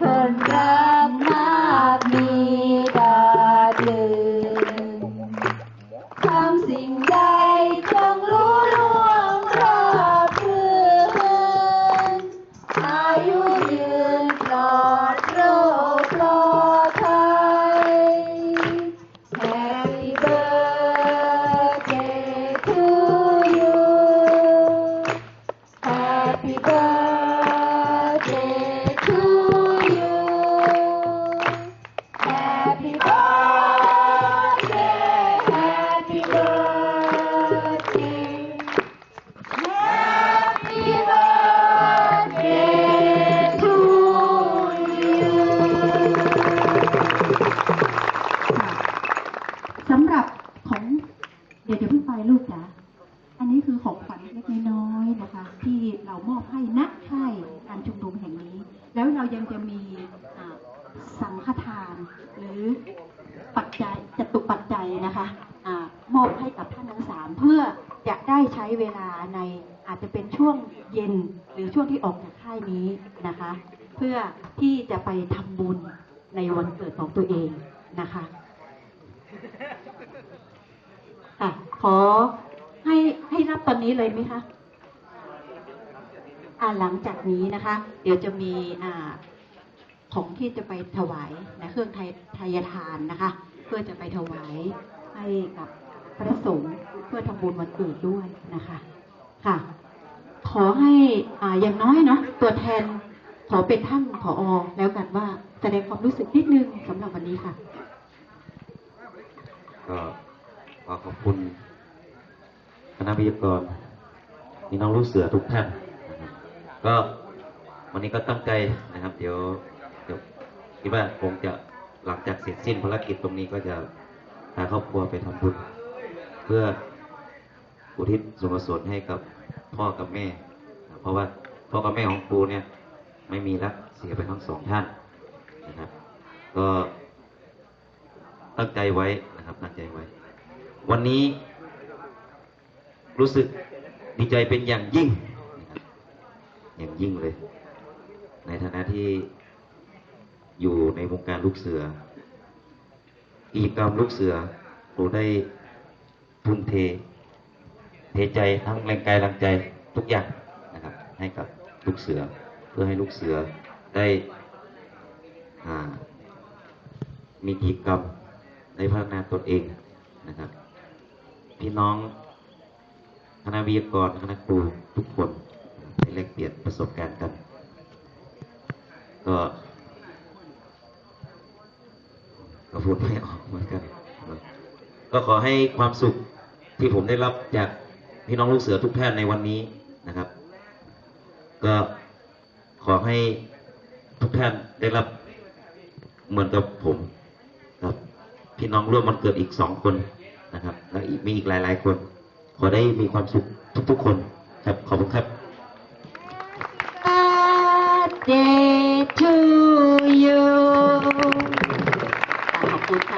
Bye. เดี๋ยวเดี๋ยวเพิ่งไปลูกจ๋าอันนี้คือของขวัญเล็กน้อยนะคะ ที่เรามอบให้ณค่ายการชุมนุมแห่งนี้ แล้วเรายังจะมีสังฆทาน หรือปัจจัยจตุปัจจัยนะคะอมอบให้กับท่านทั้งสามเพื่อจะได้ใช้เวลาในอาจจะเป็นช่วงเย็นหรือช่วงที่ออกจากค่ายนี้นะคะ เพื่อที่จะไปทำบุญในวันเกิดของตัวเองนะคะ ค่ะ ขอให้ให้รับตอนนี้เลยไหมคะอ่าหลังจากนี้นะคะ เดี๋ยวจะมีอ่าของที่จะไปถวายนะเครื่องไทยทานนะคะ เพื่อจะไปถวายให้กับพระสงฆ์เพื่อทำบุญวันเกิดด้วยนะคะ ค่ะ ขอให้อ่าอย่างน้อยเนาะตัวแทนขอเป็นท่านผอแล้วกันว่าแสดงความรู้สึกนิดนึงสำหรับวันนี้ค่ะก็ ขอขอบคุณคณะวิทยากรพี่น้องลูกเสือทุกท่านก็วันนี้ก็ตั้งใจนะครับ เดี๋ยวเดี๋ยวคิดว่าคงจะหลังจากเสร็จสิ้นภารกิจตรงนี้ก็จะพาครอบครัวไปทำบุญเพื่ออุทิศส่วนกุศลให้กับพ่อกับแม่ เพราะว่าพ่อกับแม่ของครูเนี่ย ไม่มีแล้วเสียไปทั้งสองท่านนะครับ ก็ตั้งใจไว้นะครับตั้งใจไว้ วันนี้รู้สึกดีใจเป็นอย่างยิ่ง อย่างยิ่งเลย ในฐานะที่อยู่ในวงการลูกเสือกิจกรรมลูกเสือเราได้ทุ่มเท เทใจทั้งแรงกายแรงใจทุกอย่างนะครับ ให้กับลูกเสือ เพื่อให้ลูกเสือได้มีกิจกรรมในพัฒนาตนเองนะครับ พี่น้องคณะวิทยากรคณะครูทุกคนได้แลกเปลี่ยนประสบการณ์กัน ก็ก็พูดไม่ออกเหมือนกัน ก็ขอให้ความสุขที่ผมได้รับจากพี่น้องลูกเสือทุกท่านในวันนี้นะครับ ก็ขอให้ทุกท่านได้รับเหมือนกับผมครับพี่น้องร่วมมันเกิดอีกสองคน นะครับ แล้วอีกมีอีกหลาย ๆ คน ขอได้มีความสุขทุก ๆ คนครับขอบคุณครับ birthday to you ขอบคุณค่ะ